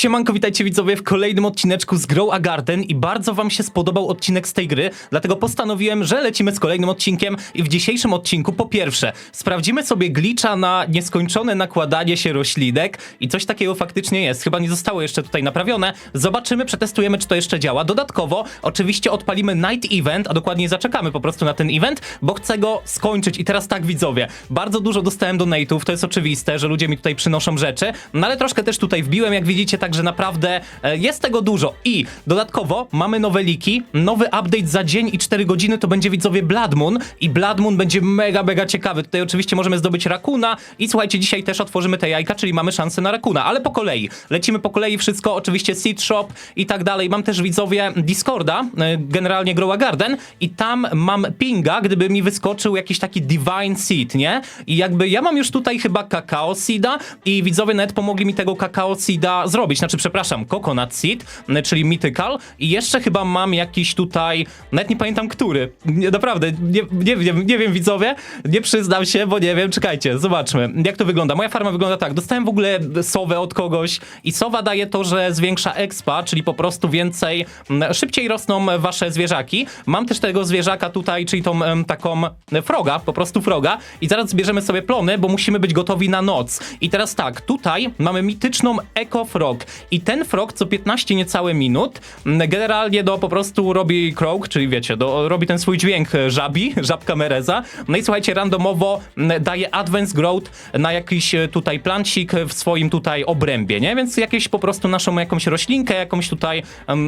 Siemanko, witajcie widzowie w kolejnym odcineczku z Grow a Garden i bardzo wam się spodobał odcinek z tej gry, dlatego postanowiłem, że lecimy z kolejnym odcinkiem i w dzisiejszym odcinku po pierwsze sprawdzimy sobie glitcha na nieskończone nakładanie się roślinek i coś takiego faktycznie jest, chyba nie zostało jeszcze tutaj naprawione, zobaczymy, przetestujemy czy to jeszcze działa. Dodatkowo oczywiście odpalimy night event, a dokładniej zaczekamy po prostu na ten event, bo chcę go skończyć i teraz tak widzowie, bardzo dużo dostałem donate'ów, to jest oczywiste, że ludzie mi tutaj przynoszą rzeczy, no ale troszkę też tutaj wbiłem, jak widzicie, także naprawdę e, jest tego dużo. I dodatkowo mamy nowe liki, nowy update za dzień i 4 godziny to będzie widzowie Blood Moon i Blood Moon będzie mega, mega ciekawy. Tutaj oczywiście możemy zdobyć Rakuna i słuchajcie, dzisiaj też otworzymy te jajka, czyli mamy szansę na Rakuna, ale po kolei. Lecimy po kolei wszystko, oczywiście Seed Shop i tak dalej. Mam też widzowie Discorda, e, generalnie Grow a Garden i tam mam pinga, gdyby mi wyskoczył jakiś taki Divine Seed, nie? I jakby ja mam już tutaj chyba Kakao Seeda i widzowie nawet pomogli mi tego Kakao Seeda zrobić, znaczy przepraszam, Coconut Seed, czyli Mythical i jeszcze chyba mam jakiś tutaj, nawet nie pamiętam który, nie, naprawdę, nie, nie, wiem, nie wiem widzowie, nie przyznam się, bo nie wiem, czekajcie, zobaczmy, jak to wygląda. Moja farma wygląda tak, dostałem w ogóle sowę od kogoś i sowa daje to, że zwiększa expa, czyli po prostu więcej, szybciej rosną wasze zwierzaki. Mam też tego zwierzaka tutaj, czyli tą taką froga, po prostu froga i zaraz zbierzemy sobie plony, bo musimy być gotowi na noc. I teraz tak, tutaj mamy mityczną Eco Frog i ten frog co 15 niecałe minut m, generalnie do po prostu robi croak, czyli wiecie, do, robi ten swój dźwięk e, żabi, żabka Mereza. No i słuchajcie, randomowo m, daje advance growth na jakiś e, tutaj plancik w swoim tutaj obrębie, nie? Więc jakieś po prostu naszą jakąś roślinkę, jakąś tutaj,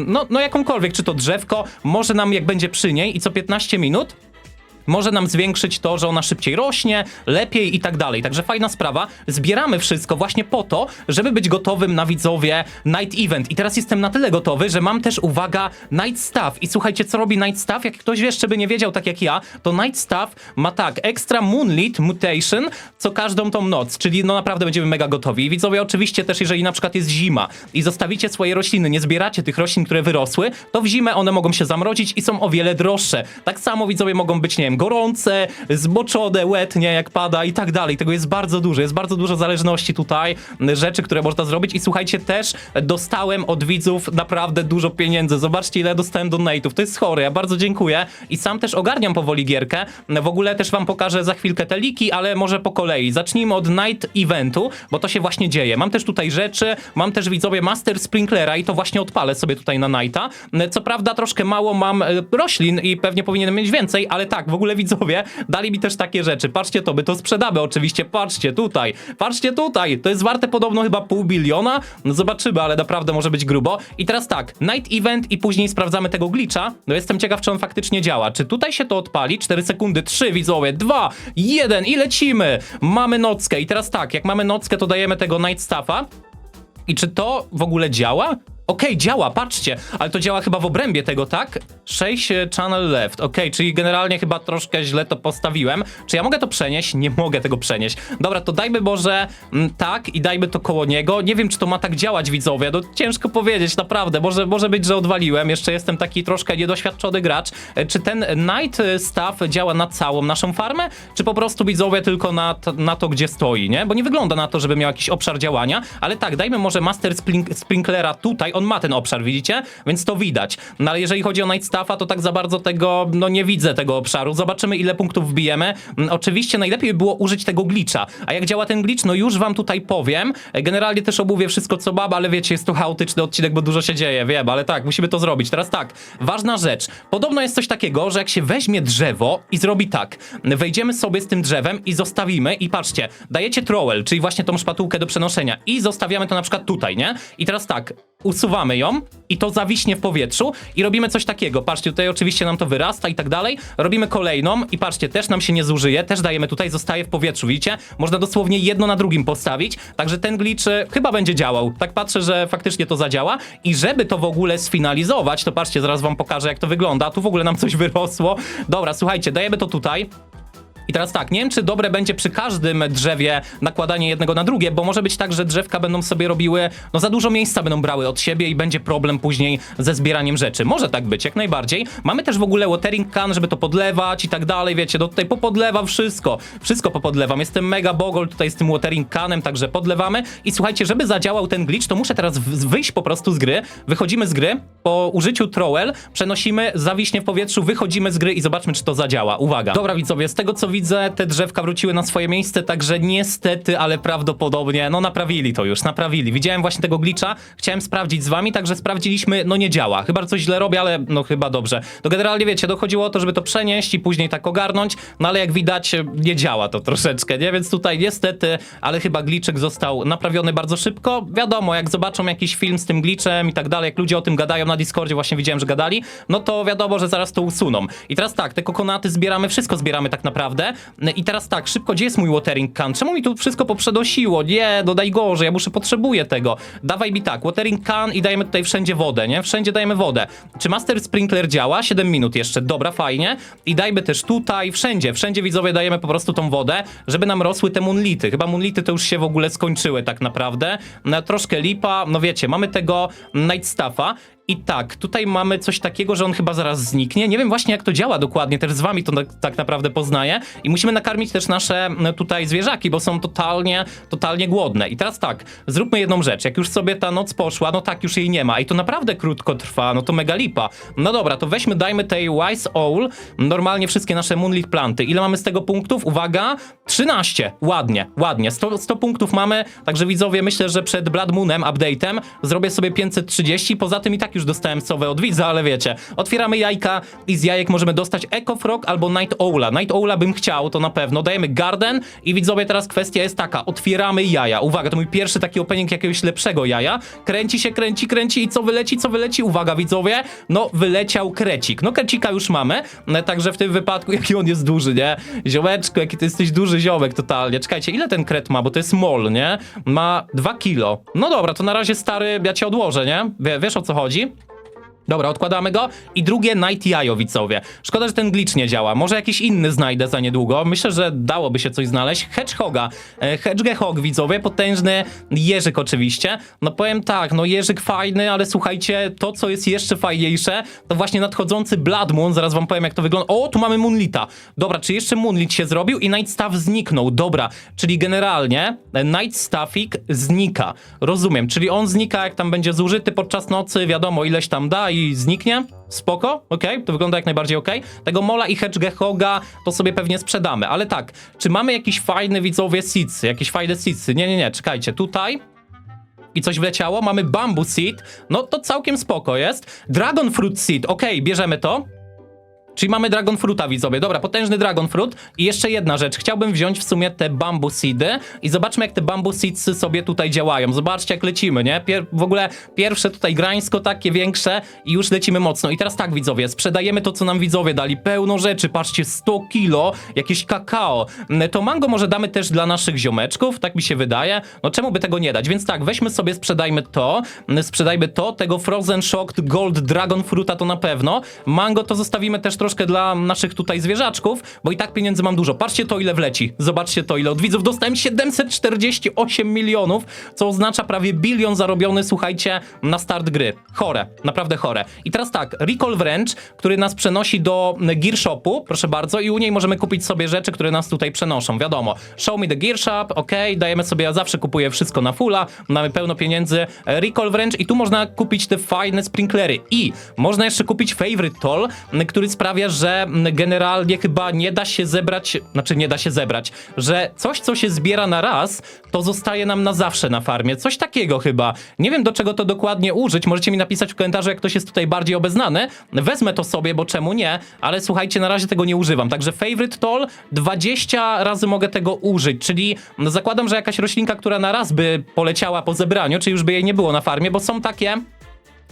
no, no jakąkolwiek, czy to drzewko, może nam jak będzie przy niej i co 15 minut może nam zwiększyć to, że ona szybciej rośnie, lepiej i tak dalej. Także fajna sprawa. Zbieramy wszystko właśnie po to, żeby być gotowym na widzowie Night Event. I teraz jestem na tyle gotowy, że mam też, uwaga, Night Staff. I słuchajcie, co robi Night Staff? Jak ktoś jeszcze by nie wiedział, tak jak ja, to Night Staff ma tak, Extra Moonlit Mutation co każdą tą noc, czyli no naprawdę będziemy mega gotowi. I widzowie, oczywiście też, jeżeli na przykład jest zima i zostawicie swoje rośliny, nie zbieracie tych roślin, które wyrosły, to w zimę one mogą się zamrozić i są o wiele droższe. Tak samo widzowie mogą być, nie wiem, gorące, zboczone, łetnie, jak pada i tak dalej. Tego jest bardzo dużo, jest bardzo dużo zależności tutaj, rzeczy, które można zrobić i słuchajcie, też dostałem od widzów naprawdę dużo pieniędzy. Zobaczcie, ile dostałem donate'ów. To jest chore, ja bardzo dziękuję i sam też ogarniam powoli gierkę. W ogóle też wam pokażę za chwilkę te liki, ale może po kolei. Zacznijmy od Night Eventu, bo to się właśnie dzieje. Mam też tutaj rzeczy, mam też widzowie Master Sprinklera i to właśnie odpalę sobie tutaj na Nighta. Co prawda troszkę mało mam e, roślin i pewnie powinienem mieć więcej, ale tak, w ogóle widzowie dali mi też takie rzeczy. Patrzcie to, my to sprzedamy oczywiście, patrzcie tutaj, patrzcie tutaj, to jest warte podobno chyba pół biliona, no zobaczymy, ale naprawdę może być grubo. I teraz tak, Night Event i później sprawdzamy tego glitcha, no jestem ciekaw, czy on faktycznie działa. Czy tutaj się to odpali? 4 sekundy, 3 widzowie, 2, 1 i lecimy! Mamy nockę i teraz tak, jak mamy nockę, to dajemy tego Night Staffa. I czy to w ogóle działa? Okej, działa, patrzcie, ale to działa chyba w obrębie tego, tak? 6 e, channel left, okej, czyli generalnie chyba troszkę źle to postawiłem. Czy ja mogę to przenieść? Nie mogę tego przenieść. Dobra, to dajmy może mm, tak i dajmy to koło niego. Nie wiem, czy to ma tak działać, widzowie, no ciężko powiedzieć, naprawdę. Może, może być, że odwaliłem, jeszcze jestem taki troszkę niedoświadczony gracz. E, Czy ten Night e, Staff działa na całą naszą farmę, czy po prostu widzowie tylko na, na to, gdzie stoi, nie? Bo nie wygląda na to, żeby miał jakiś obszar działania, ale tak, dajmy może Master Sprinklera tutaj, on ma ten obszar, widzicie? Więc to widać. No ale jeżeli chodzi o Night Staffa, to tak za bardzo tego, no nie widzę tego obszaru. Zobaczymy, ile punktów wbijemy. Mm, Oczywiście najlepiej by było użyć tego glitcha. A jak działa ten glitch, no już wam tutaj powiem. E, Generalnie też omówię wszystko, co mam, ale wiecie, jest to chaotyczny odcinek, bo dużo się dzieje, wiem, ale tak, musimy to zrobić. Teraz tak, ważna rzecz. Podobno jest coś takiego, że jak się weźmie drzewo i zrobi tak, wejdziemy sobie z tym drzewem i zostawimy i patrzcie, dajecie trowel, czyli właśnie tą szpatułkę do przenoszenia i zostawiamy to na przykład tutaj, nie? I teraz tak, usuwamy ją i to zawiśnie w powietrzu i robimy coś takiego. Patrzcie, tutaj oczywiście nam to wyrasta i tak dalej. Robimy kolejną i patrzcie, też nam się nie zużyje, też dajemy tutaj, zostaje w powietrzu, widzicie? Można dosłownie jedno na drugim postawić, także ten glitch e, chyba będzie działał. Tak patrzę, że faktycznie to zadziała i żeby to w ogóle sfinalizować, to patrzcie, zaraz wam pokażę jak to wygląda. Tu w ogóle nam coś wyrosło. Dobra, słuchajcie, dajemy to tutaj. I teraz tak, nie wiem czy dobre będzie przy każdym drzewie nakładanie jednego na drugie, bo może być tak, że drzewka będą sobie robiły, no za dużo miejsca będą brały od siebie i będzie problem później ze zbieraniem rzeczy. Może tak być, jak najbardziej. Mamy też w ogóle watering can, żeby to podlewać i tak dalej, wiecie, do tutaj popodlewam wszystko. Wszystko popodlewam. Jestem mega bogol tutaj z tym watering canem, także podlewamy. I słuchajcie, żeby zadziałał ten glitch, to muszę teraz wyjść po prostu z gry. Wychodzimy z gry, po użyciu trowel przenosimy zawiśnie w powietrzu, wychodzimy z gry i zobaczmy, czy to zadziała. Uwaga. Dobra widzowie, z tego co widzę, te drzewka wróciły na swoje miejsce, także niestety, ale prawdopodobnie, no naprawili to już, naprawili. Widziałem właśnie tego glitcha, chciałem sprawdzić z wami, także sprawdziliśmy, no nie działa. Chyba coś źle robię, ale no chyba dobrze. To generalnie wiecie, dochodziło o to, żeby to przenieść i później tak ogarnąć, no ale jak widać, nie działa to troszeczkę, nie? Więc tutaj niestety, ale chyba glitchek został naprawiony bardzo szybko. Wiadomo, jak zobaczą jakiś film z tym glitchem i tak dalej, jak ludzie o tym gadają na Discordzie, właśnie widziałem, że gadali, no to wiadomo, że zaraz to usuną. I teraz tak, te kokonaty zbieramy, wszystko zbieramy tak naprawdę. I teraz tak, szybko, gdzie jest mój watering can? Czemu mi tu wszystko poprzedosiło? Nie, no najgorzej, ja muszę, potrzebuję tego. Dawaj mi tak, watering can i dajemy tutaj wszędzie wodę, nie? Wszędzie dajemy wodę. Czy Master Sprinkler działa? 7 minut jeszcze, dobra, fajnie. I dajmy też tutaj, wszędzie, wszędzie widzowie dajemy po prostu tą wodę, żeby nam rosły te moonlity. Chyba moonlity to już się w ogóle skończyły tak naprawdę. Troszkę lipa, no wiecie, mamy tego Night Staffa. I tak, tutaj mamy coś takiego, że on chyba zaraz zniknie. Nie wiem właśnie jak to działa dokładnie, też z wami to na, tak naprawdę poznaję. I musimy nakarmić też nasze m, tutaj zwierzaki, bo są totalnie, totalnie głodne. I teraz tak, zróbmy jedną rzecz. Jak już sobie ta noc poszła, no tak, już jej nie ma. I to naprawdę krótko trwa, no to mega lipa. No dobra, to weźmy, dajmy tej Wise Owl, normalnie wszystkie nasze Moonlit planty. Ile mamy z tego punktów? Uwaga, 13. Ładnie, ładnie. 100, 100 punktów mamy, także widzowie, myślę, że przed Blood Moonem, update'em, zrobię sobie 530. Poza tym i tak już dostałem sowę od widza, ale wiecie, otwieramy jajka i z jajek możemy dostać Echo Frog albo Night Owla. Night Owla bym chciał, to na pewno. Dajemy Garden i widzowie, teraz kwestia jest taka, otwieramy jaja. Uwaga, to mój pierwszy taki opening jakiegoś lepszego jaja. Kręci się, kręci, kręci i co wyleci, co wyleci? Uwaga, widzowie, no wyleciał krecik. No krecika już mamy, no, także w tym wypadku, jaki on jest duży, nie? Ziomeczku, jaki ty jesteś duży ziomek totalnie. Czekajcie, ile ten kret ma, bo to jest mol, nie? Ma 2 kilo. No dobra, to na razie stary, ja cię odłożę, nie? Wie, wiesz o co chodzi? Dobra, odkładamy go. I drugie Night Jajo, widzowie. Szkoda, że ten glitch nie działa. Może jakiś inny znajdę za niedługo. Myślę, że dałoby się coś znaleźć. Hedgehoga. E, Hedgehog, widzowie. Potężny jeżyk oczywiście. No powiem tak, no jeżyk fajny, ale słuchajcie, to co jest jeszcze fajniejsze, to właśnie nadchodzący Blood Moon. Zaraz wam powiem, jak to wygląda. O, tu mamy Moonlita. Dobra, czy jeszcze Moonlit się zrobił i Night Staff zniknął. Dobra, czyli generalnie e, Night Staffik znika. Rozumiem, czyli on znika, jak tam będzie zużyty podczas nocy, wiadomo, ileś tam da i zniknie. Spoko, okej, to wygląda jak najbardziej okej. Tego Mola i Hedgehoga to sobie pewnie sprzedamy, ale tak, czy mamy jakiś fajny widzowie seedsy, jakieś fajne seedsy? Nie, nie, nie, czekajcie, tutaj i coś wleciało, mamy Bamboo Seed, no to całkiem spoko jest. Dragon Fruit Seed, okej, bierzemy to. Czyli mamy Dragon Fruita, widzowie. Dobra, potężny Dragon Fruit. I jeszcze jedna rzecz. Chciałbym wziąć w sumie te Bamboo Seedy i zobaczmy, jak te Bamboo Seedsy sobie tutaj działają. Zobaczcie, jak lecimy, nie? Pier w ogóle pierwsze tutaj grańsko, takie większe i już lecimy mocno. I teraz tak, widzowie, sprzedajemy to, co nam widzowie dali. Pełno rzeczy, patrzcie, 100 kilo, jakieś kakao. Mm, To mango może damy też dla naszych ziomeczków, tak mi się wydaje. No czemu by tego nie dać? Więc tak, weźmy sobie, sprzedajmy to, mm, sprzedajmy to, tego Frozen Shocked Gold Dragon Fruita to na pewno. Mango to zostawimy też troszkę dla naszych tutaj zwierzaczków, bo i tak pieniędzy mam dużo. Patrzcie to, ile wleci. Zobaczcie to, ile od widzów. Dostałem 748 milionów, co oznacza prawie bilion zarobiony, słuchajcie, na start gry. Chore, naprawdę chore. I teraz tak, Recall Wrench, który nas przenosi do Gear Shopu, proszę bardzo, i u niej możemy kupić sobie rzeczy, które nas tutaj przenoszą, wiadomo. Show me the Gear Shop, ok, dajemy sobie, ja zawsze kupuję wszystko na fulla, mamy pełno pieniędzy. Recall Wrench i tu można kupić te fajne sprinklery. I można jeszcze kupić Favorite Toll, który sprawia, że m, generalnie chyba nie da się zebrać, znaczy nie da się zebrać, że coś, co się zbiera na raz, to zostaje nam na zawsze na farmie. Coś takiego chyba. Nie wiem, do czego to dokładnie użyć. Możecie mi napisać w komentarzu, jak ktoś jest tutaj bardziej obeznany. Wezmę to sobie, bo czemu nie? Ale słuchajcie, na razie tego nie używam. Także Favorite Toll 20 razy mogę tego użyć, czyli no, zakładam, że jakaś roślinka, która na raz by poleciała po zebraniu, czy już by jej nie było na farmie, bo są takie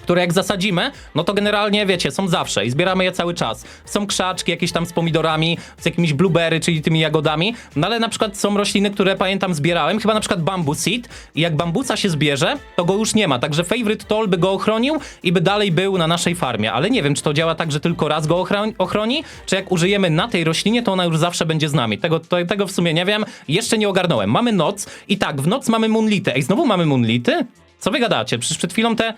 które jak zasadzimy, no to generalnie, wiecie, są zawsze i zbieramy je cały czas. Są krzaczki jakieś tam z pomidorami, z jakimiś blueberry, czyli tymi jagodami, no ale na przykład są rośliny, które pamiętam zbierałem, chyba na przykład bamboo seed i jak bambusa się zbierze, to go już nie ma, także favorite toll by go ochronił i by dalej był na naszej farmie, ale nie wiem, czy to działa tak, że tylko raz go ochro- ochroni, czy jak użyjemy na tej roślinie, to ona już zawsze będzie z nami. Tego, to, tego w sumie nie wiem, jeszcze nie ogarnąłem. Mamy noc i tak, w noc mamy moonlity. Ej, znowu mamy moonlity? Co wy gadacie? Przecież przed chwilą te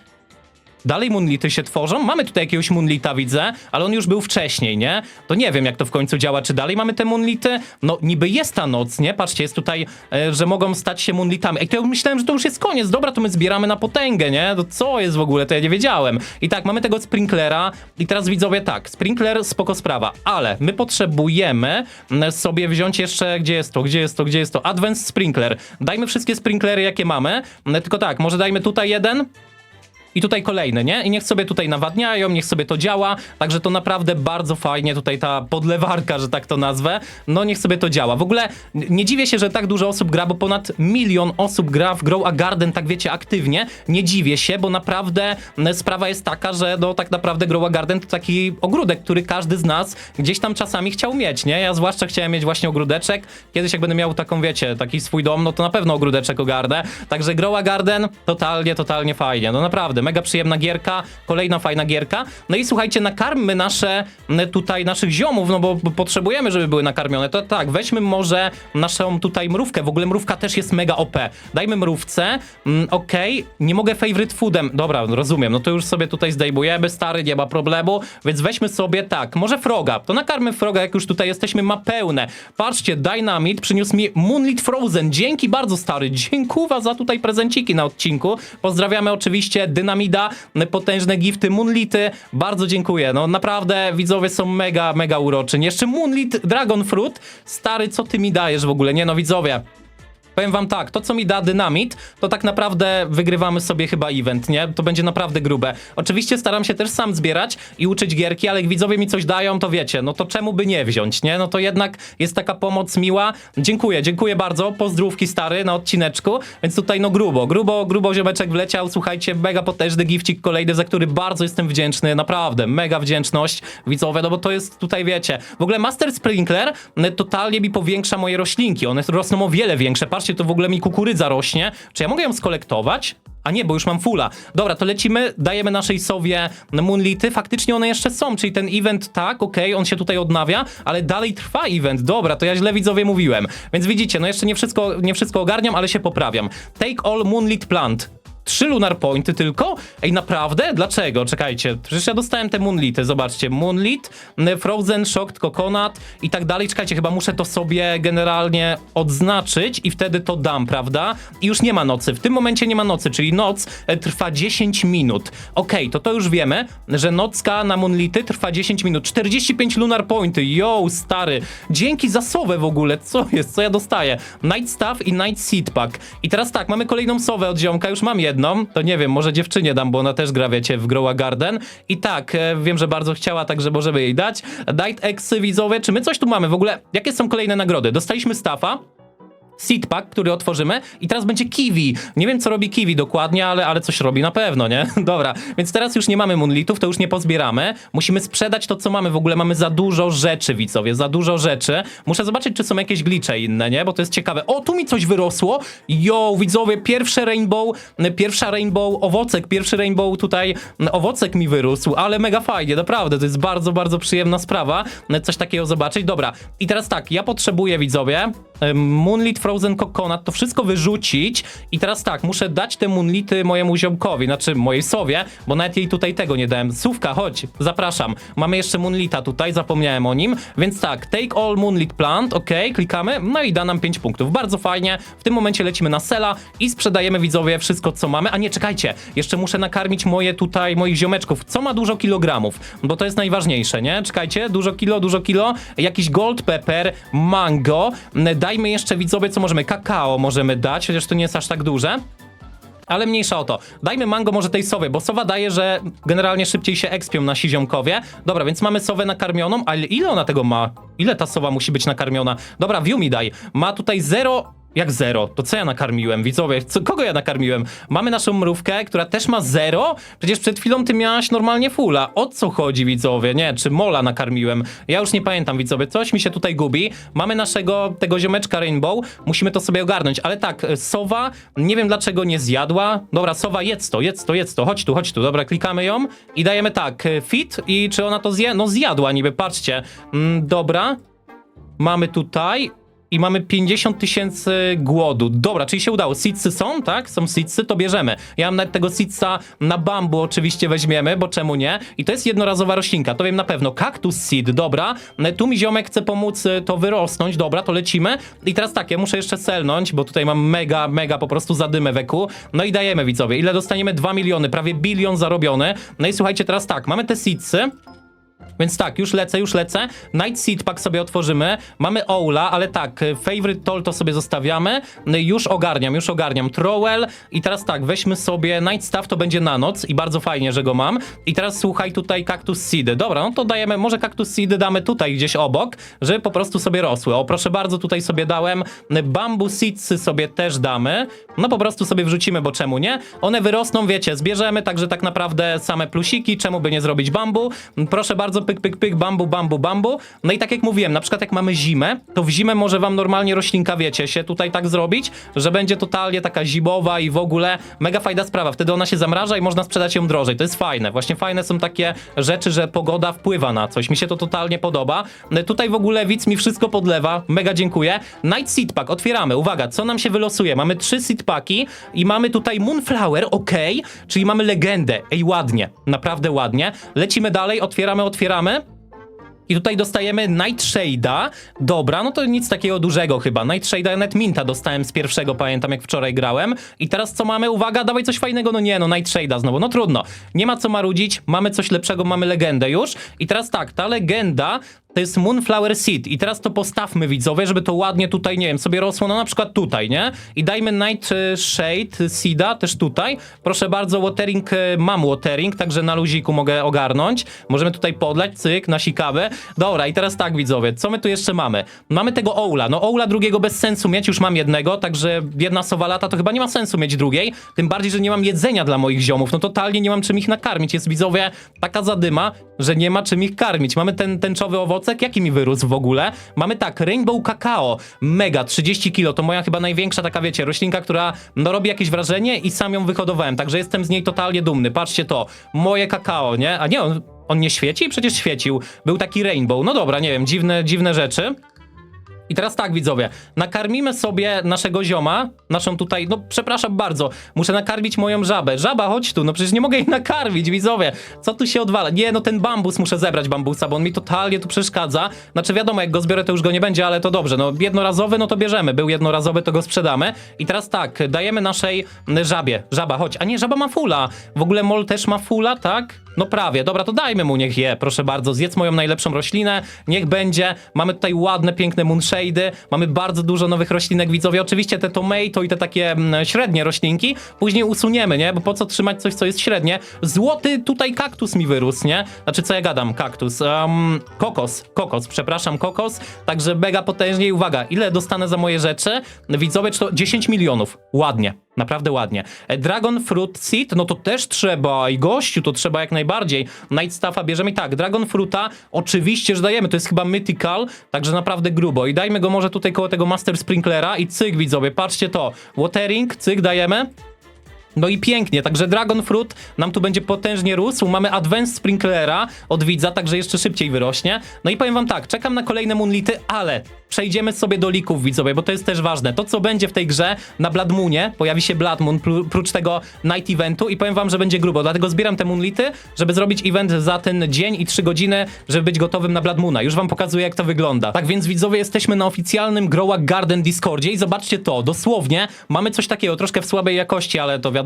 Dalej moonlity się tworzą? Mamy tutaj jakiegoś moonlita, widzę, ale on już był wcześniej, nie? To nie wiem, jak to w końcu działa. Czy dalej mamy te moonlity? No, niby jest ta noc, nie? Patrzcie, jest tutaj, e, że mogą stać się moonlitami. Ej, to ja myślałem, że to już jest koniec. Dobra, to my zbieramy na potęgę, nie? To co jest w ogóle? To ja nie wiedziałem. I tak, mamy tego sprinklera i teraz widzowie tak, sprinkler, spoko sprawa, ale my potrzebujemy mm, sobie wziąć jeszcze, gdzie jest to, gdzie jest to, gdzie jest to? Advanced sprinkler. Dajmy wszystkie sprinklery, jakie mamy. Mm, Tylko tak, może dajmy tutaj jeden, i tutaj kolejne, nie? I niech sobie tutaj nawadniają, niech sobie to działa. Także to naprawdę bardzo fajnie, tutaj ta podlewarka, że tak to nazwę. No niech sobie to działa. W ogóle nie dziwię się, że tak dużo osób gra, bo ponad milion osób gra w Grow a Garden, tak wiecie, aktywnie. Nie dziwię się, bo naprawdę sprawa jest taka, że no tak naprawdę Grow a Garden to taki ogródek, który każdy z nas gdzieś tam czasami chciał mieć, nie? Ja zwłaszcza chciałem mieć właśnie ogródeczek. Kiedyś jak będę miał taką, wiecie, taki swój dom, no to na pewno ogródeczek ogarnę. Także Grow a Garden totalnie, totalnie fajnie. No naprawdę, mega przyjemna gierka, kolejna fajna gierka. No i słuchajcie, nakarmmy nasze tutaj naszych ziomów, no bo potrzebujemy, żeby były nakarmione. To tak, weźmy może naszą tutaj mrówkę. W ogóle mrówka też jest mega OP. Dajmy mrówce. Mm, Okej, nie mogę favorite foodem. Dobra, rozumiem. No to już sobie tutaj zdejmujemy, stary, nie ma problemu. Więc weźmy sobie tak, może froga. To nakarmy froga, jak już tutaj jesteśmy, ma pełne. Patrzcie, Dynamite przyniósł mi Moonlit Frozen. Dzięki bardzo, stary. Dziękuję za tutaj prezenciki na odcinku. Pozdrawiamy oczywiście Dynamida, potężne gifty, Moonlity. Bardzo dziękuję. No naprawdę, widzowie są mega, mega uroczy. Jeszcze Moonlit Dragon Fruit. Stary, co ty mi dajesz w ogóle? Nie no, widzowie. Powiem wam tak, to co mi da dynamit, to tak naprawdę wygrywamy sobie chyba event, nie? To będzie naprawdę grube. Oczywiście staram się też sam zbierać i uczyć gierki, ale jak widzowie mi coś dają, to wiecie, no to czemu by nie wziąć, nie? No to jednak jest taka pomoc miła. Dziękuję, dziękuję bardzo. Pozdrówki stary na odcineczku. Więc tutaj no grubo, grubo, grubo ziomeczek wleciał. Słuchajcie, mega potężny gifcik kolejny, za który bardzo jestem wdzięczny, naprawdę. Mega wdzięczność widzowie, no bo to jest tutaj, wiecie. W ogóle Master Sprinkler m, totalnie mi powiększa moje roślinki. One rosną o wiele większe. Patrzcie, to w ogóle mi kukurydza rośnie. Czy ja mogę ją skolektować? A nie, bo już mam fulla. Dobra, to lecimy, dajemy naszej sowie moonlity. Faktycznie one jeszcze są, czyli ten event, tak, okej, on się tutaj odnawia, ale dalej trwa event. Dobra, to ja źle widzowie mówiłem. Więc widzicie, no jeszcze nie wszystko, nie wszystko ogarniam, ale się poprawiam. Take all moonlit plant. Trzy lunar pointy tylko? Ej, naprawdę? Dlaczego? Czekajcie, przecież ja dostałem te moonlity, zobaczcie. Moonlit, frozen, shocked, coconut i tak dalej. Czekajcie, chyba muszę to sobie generalnie odznaczyć i wtedy to dam, prawda? I już nie ma nocy. W tym momencie nie ma nocy, czyli noc e, trwa 10 minut. Okej, to to już wiemy, że nocka na moonlity trwa 10 minut. 45 lunar pointy, yo, stary. Dzięki za sowę w ogóle, co jest, co ja dostaję? Night Staff i Night Seed Pack. I teraz tak, mamy kolejną sowę od ziomka, już mam jedną, to nie wiem, może dziewczynie dam, bo ona też gra, wiecie, w Grow a Garden. I tak, e, wiem, że bardzo chciała, także możemy jej dać. Night X widzowie, czy my coś tu mamy? W ogóle, jakie są kolejne nagrody? Dostaliśmy staffa, seed który otworzymy i teraz będzie kiwi. Nie wiem, co robi kiwi dokładnie, ale, ale coś robi na pewno, nie? Dobra, więc teraz już nie mamy moonlitów, to już nie pozbieramy. Musimy sprzedać to, co mamy. W ogóle mamy za dużo rzeczy, widzowie, za dużo rzeczy. Muszę zobaczyć, czy są jakieś glicze inne, nie? Bo to jest ciekawe. O, tu mi coś wyrosło. Yo, widzowie, pierwsze rainbow, pierwsza rainbow owocek, pierwszy rainbow tutaj owocek mi wyrósł, ale mega fajnie, naprawdę, to jest bardzo, bardzo przyjemna sprawa, coś takiego zobaczyć. Dobra, i teraz tak, ja potrzebuję, widzowie, Moonlit Frozen Coconut, to wszystko wyrzucić i teraz tak, muszę dać te Moonlity mojemu ziomkowi, znaczy mojej sowie, bo nawet jej tutaj tego nie dałem. Sówka, chodź, zapraszam. Mamy jeszcze Moonlita tutaj, zapomniałem o nim, więc tak, take all Moonlit plant, ok, klikamy, no i da nam 5 punktów. Bardzo fajnie, w tym momencie lecimy na sela i sprzedajemy widzowie wszystko, co mamy. A nie, czekajcie, jeszcze muszę nakarmić moje tutaj, moich ziomeczków, co ma dużo kilogramów, bo to jest najważniejsze, nie? Czekajcie, dużo kilo, dużo kilo, jakiś gold pepper, mango, dajmy jeszcze widzowie, co możemy, kakao możemy dać, chociaż to nie jest aż tak duże. Ale mniejsza o to. Dajmy mango może tej sowie, bo sowa daje, że generalnie szybciej się ekspią nasi ziomkowie. Dobra, więc mamy sowę nakarmioną, ale ile ona tego ma? Ile ta sowa musi być nakarmiona? Dobra, view mi daj. Ma tutaj 0 Jak zero? To co ja nakarmiłem? Widzowie, co, kogo ja nakarmiłem? Mamy naszą mrówkę, która też ma zero? Przecież przed chwilą ty miałaś normalnie fulla. O co chodzi, widzowie? Nie, czy mola nakarmiłem? Ja już nie pamiętam, widzowie. Coś mi się tutaj gubi. Mamy naszego, tego ziomeczka Rainbow. Musimy to sobie ogarnąć. Ale tak, e, sowa, nie wiem dlaczego nie zjadła. Dobra, sowa, jedz to, jedz to, jedz to. Chodź tu, chodź tu. Dobra, klikamy ją i dajemy tak, e, fit i czy ona to zje? No zjadła niby, patrzcie. Mm, dobra, Mamy tutaj i mamy 50 tysięcy głodu. Dobra, czyli się udało. Seedsy są, tak? Są seedsy, to bierzemy. Ja mam nawet tego seedsa na bambu oczywiście weźmiemy, bo czemu nie? I to jest jednorazowa roślinka, to wiem na pewno. Kaktus seed, dobra. Tu mi ziomek chce pomóc e, to wyrosnąć, dobra, to lecimy. I teraz tak, ja muszę jeszcze selnąć, bo tutaj mam mega, mega po prostu zadymę weku. No i dajemy widzowie. Ile dostaniemy? 2 miliony, prawie bilion zarobiony. No i słuchajcie, teraz tak, mamy te seedsy. Więc tak, już lecę, już lecę. Night Seed Pack sobie otworzymy. Mamy Oula, ale tak, y, Favorite Toll to sobie zostawiamy. No Już ogarniam, już ogarniam. Trowel i teraz tak, weźmy sobie Night Staff, to będzie na noc i bardzo fajnie, że go mam. I teraz słuchaj tutaj Cactus Seedy. Dobra, no to dajemy, może Cactus Seedy damy tutaj gdzieś obok, żeby po prostu sobie rosły. O, proszę bardzo, tutaj sobie dałem. Bamboo Seedsy sobie też damy. No po prostu sobie wrzucimy, bo czemu nie? One wyrosną, wiecie, zbierzemy, także tak naprawdę same plusiki, czemu by nie zrobić bambu? Proszę bardzo, pyk, pyk, pyk, bambu, bambu, bambu. No i tak jak mówiłem, na przykład jak mamy zimę, to w zimę może wam normalnie roślinka, wiecie, się tutaj tak zrobić, że będzie totalnie taka zimowa i w ogóle mega fajna sprawa. Wtedy ona się zamraża i można sprzedać ją drożej. To jest fajne. Właśnie fajne są takie rzeczy, że pogoda wpływa na coś. Mi się to totalnie podoba. No Tutaj w ogóle widz mi wszystko podlewa. Mega dziękuję. Night Seed Pack, otwieramy. Uwaga, co nam się wylosuje? Mamy trzy seed packi i mamy tutaj Moonflower, ok, czyli mamy legendę. Ej, ładnie, naprawdę ładnie. Lecimy dalej, otwieramy, otwieramy. I tutaj dostajemy Nightshade'a. Dobra, no to nic takiego dużego chyba. Nightshade'a net Minta dostałem z pierwszego, pamiętam jak wczoraj grałem. I teraz co mamy? Uwaga, dawaj coś fajnego. No nie, no Nightshade'a znowu. No trudno. Nie ma co marudzić. Mamy coś lepszego, mamy legendę już. I teraz tak, ta legenda to jest Moonflower Seed. I teraz to postawmy widzowie, żeby to ładnie tutaj, nie wiem, sobie rosło, no na przykład tutaj, nie? I dajmy Nightshade Seeda też tutaj. Proszę bardzo, watering, e, mam watering, także na luziku mogę ogarnąć. Możemy tutaj podlać, cyk, nasikamy. Dobra, i teraz tak widzowie, co my tu jeszcze mamy? Mamy tego Oula. No Oula drugiego bez sensu mieć, już mam jednego, także jedna sowa lata to chyba nie ma sensu mieć drugiej. Tym bardziej, że nie mam jedzenia dla moich ziomów. No totalnie nie mam czym ich nakarmić. Jest widzowie taka zadyma, że nie ma czym ich karmić. Mamy ten tęczowy owocek, jaki mi wyrósł w ogóle? Mamy tak, Rainbow Kakao, mega, 30 kilo, to moja chyba największa taka, wiecie, roślinka, która no robi jakieś wrażenie i sam ją wyhodowałem, także jestem z niej totalnie dumny. Patrzcie to, moje kakao, nie? A nie, on, on nie świeci? Przecież świecił. Był taki rainbow. No dobra, nie wiem, dziwne, dziwne rzeczy. I teraz tak, widzowie, nakarmimy sobie naszego zioma, naszą tutaj, no przepraszam bardzo, muszę nakarmić moją żabę. Żaba, chodź tu, no przecież nie mogę jej nakarmić, widzowie. Co tu się odwala? Nie, no ten bambus muszę zebrać bambusa, bo on mi totalnie tu przeszkadza. Znaczy wiadomo, jak go zbiorę, to już go nie będzie, ale to dobrze. No jednorazowy, no to bierzemy. Był jednorazowy, to go sprzedamy. I teraz tak, dajemy naszej żabie. Żaba, chodź. A nie, żaba ma fula. W ogóle mol też ma fula, tak? No prawie, dobra, to dajmy mu, niech je, proszę bardzo, zjedz moją najlepszą roślinę, niech będzie. Mamy tutaj ładne, piękne moonshade'y, mamy bardzo dużo nowych roślinek, widzowie. Oczywiście te tomato i te takie mm, średnie roślinki później usuniemy, nie? Bo po co trzymać coś, co jest średnie? Złoty tutaj kaktus mi wyrósł, nie? Znaczy, co ja gadam? Kaktus. Kokos, kokos, przepraszam, kokos. Także mega potężnie i uwaga, ile dostanę za moje rzeczy? Widzowie, czy to 10 milionów. Ładnie. Naprawdę ładnie. E, Dragon Fruit Seed, no to też trzeba i gościu, to trzeba jak najbardziej. Night Staffa bierzemy i tak, Dragon Fruita oczywiście, że dajemy, to jest chyba Mythical, także naprawdę grubo. I dajmy go może tutaj koło tego Master Sprinklera i cyk widzowie, patrzcie to. Watering, cyk dajemy. No i pięknie, także Dragon Fruit nam tu będzie potężnie rósł. Mamy Advanced Sprinklera od widza, także jeszcze szybciej wyrośnie. No i powiem wam tak, czekam na kolejne Moonlity, ale przejdziemy sobie do lików widzowie, bo to jest też ważne. To co będzie w tej grze na Blood Moonie, pojawi się Blood Moon pr- prócz tego Night Eventu i powiem wam, że będzie grubo, dlatego zbieram te Moonlity, żeby zrobić event za ten dzień i 3 godziny, żeby być gotowym na Blood Moona. Już wam pokazuję jak to wygląda. Tak więc widzowie, jesteśmy na oficjalnym Growak Garden Discordzie i zobaczcie to, dosłownie mamy coś takiego, troszkę w słabej jakości, ale to wiadomo.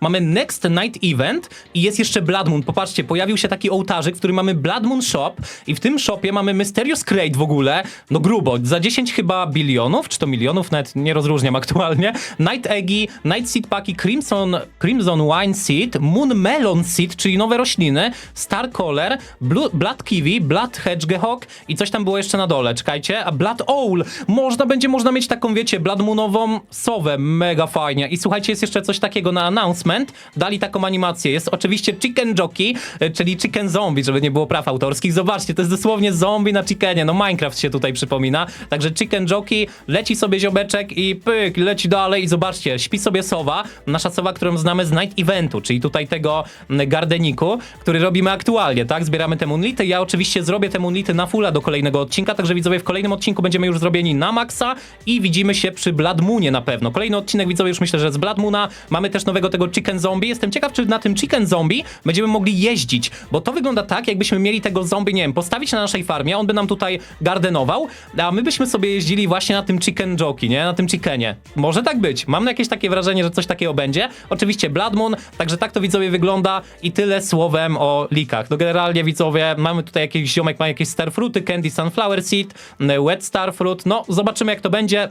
Mamy Next Night Event i jest jeszcze Blood Moon. Popatrzcie, pojawił się taki ołtarzyk, w którym mamy Blood Moon Shop i w tym shopie mamy Mysterious Crate w ogóle, no grubo, za 10 chyba bilionów, czy to milionów, nawet nie rozróżniam aktualnie. Night Eggy, Night Seed Paki, Crimson, Crimson Wine Seed, Moon Melon Seed, czyli nowe rośliny, Star Color, Blue, Blood Kiwi, Blood Hedgehog i coś tam było jeszcze na dole, czekajcie, a Blood Owl. Można, będzie można mieć taką, wiecie, Blood Moonową sowę, mega fajnie. I słuchajcie, jest jeszcze coś takiego na announcement, dali taką animację, jest oczywiście Chicken Jockey, e, czyli Chicken Zombie, żeby nie było praw autorskich. Zobaczcie, to jest dosłownie zombie na chickenie, no Minecraft się tutaj przypomina. Także Chicken Jockey, leci sobie ziomeczek i pyk, leci dalej i zobaczcie, śpi sobie sowa, nasza sowa, którą znamy z Night Eventu, czyli tutaj tego gardeniku, który robimy aktualnie, tak? Zbieramy te moonlity. Ja oczywiście zrobię te moonlity na fulla do kolejnego odcinka, także widzowie, w kolejnym odcinku będziemy już zrobieni na maksa i widzimy się przy Blood Moonie na pewno. Kolejny odcinek, widzowie, już myślę, że z Blood Moona. Mamy też nowego tego Chicken Zombie. Jestem ciekaw, czy na tym Chicken Zombie będziemy mogli jeździć, bo to wygląda tak, jakbyśmy mieli tego zombie, nie wiem, postawić na naszej farmie, on by nam tutaj gardenował, a my byśmy sobie jeździli właśnie na tym Chicken Jockey, nie? Na tym chickenie. Może tak być. Mam jakieś takie wrażenie, że coś takiego będzie. Oczywiście Blood Moon, także tak to widzowie wygląda i tyle słowem o likach. No generalnie widzowie, mamy tutaj jakiś ziomek, ma jakieś starfruity, Candy Sunflower Seed, Wet Starfruit, no zobaczymy jak to będzie.